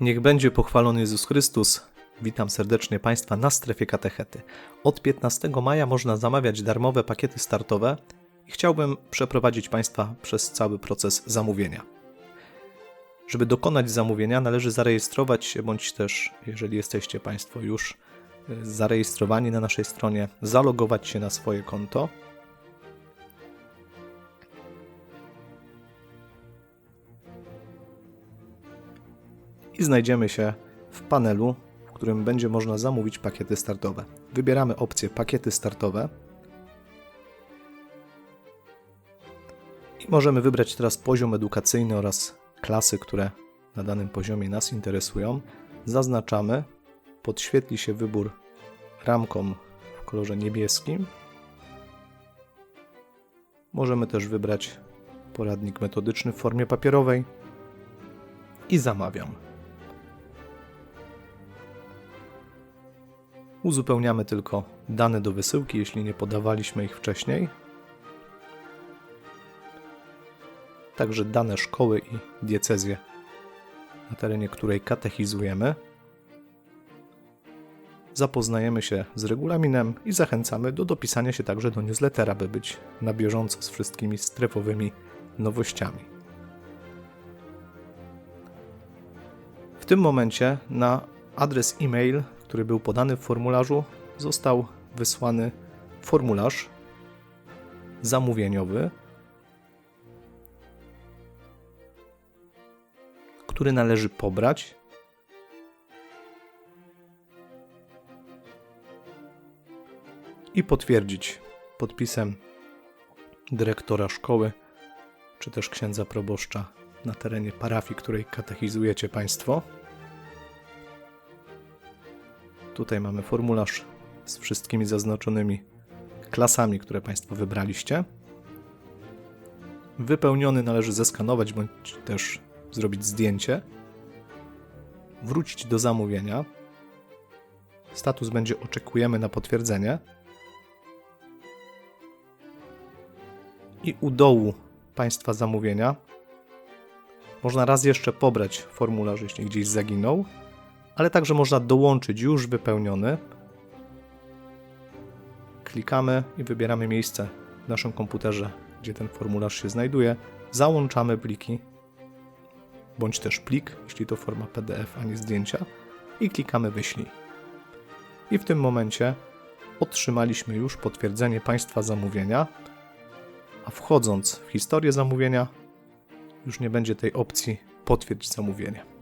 Niech będzie pochwalony Jezus Chrystus. Witam serdecznie Państwa na strefie katechety. Od 15 maja można zamawiać darmowe pakiety startowe i chciałbym przeprowadzić Państwa przez cały proces zamówienia. Żeby dokonać zamówienia, należy zarejestrować się, bądź też, jeżeli jesteście Państwo już y, zarejestrowani na naszej stronie, zalogować się na swoje konto. I znajdziemy się w panelu, w którym będzie można zamówić pakiety startowe. Wybieramy opcję pakiety startowe i możemy wybrać teraz poziom edukacyjny oraz klasy, które na danym poziomie nas interesują. Zaznaczamy, podświetli się wybór ramką w kolorze niebieskim. Możemy też wybrać poradnik metodyczny w formie papierowej i zamawiam. Uzupełniamy tylko dane do wysyłki, jeśli nie podawaliśmy ich wcześniej. Także dane szkoły i diecezję, na terenie której katechizujemy. Zapoznajemy się z regulaminem i zachęcamy do dopisania się także do newslettera, by być na bieżąco z wszystkimi strefowymi nowościami. W tym momencie na adres e-mail, który był podany w formularzu, został wysłany formularz zamówieniowy, który należy pobrać. I potwierdzić podpisem dyrektora szkoły, czy też księdza proboszcza na terenie parafii, której katechizujecie Państwo. Tutaj mamy formularz z wszystkimi zaznaczonymi klasami, które Państwo wybraliście. Wypełniony należy zeskanować bądź też zrobić zdjęcie. Wrócić do zamówienia. Status będzie oczekujemy na potwierdzenie. I u dołu Państwa zamówienia można raz jeszcze pobrać formularz, jeśli gdzieś zaginął ale także można dołączyć już wypełniony. Klikamy i wybieramy miejsce w naszym komputerze, gdzie ten formularz się znajduje. Załączamy pliki, bądź też plik, jeśli to forma PDF, a nie zdjęcia, i klikamy wyślij. I w tym momencie otrzymaliśmy już potwierdzenie Państwa zamówienia, a wchodząc w historię zamówienia, już nie będzie tej opcji potwierdź zamówienie.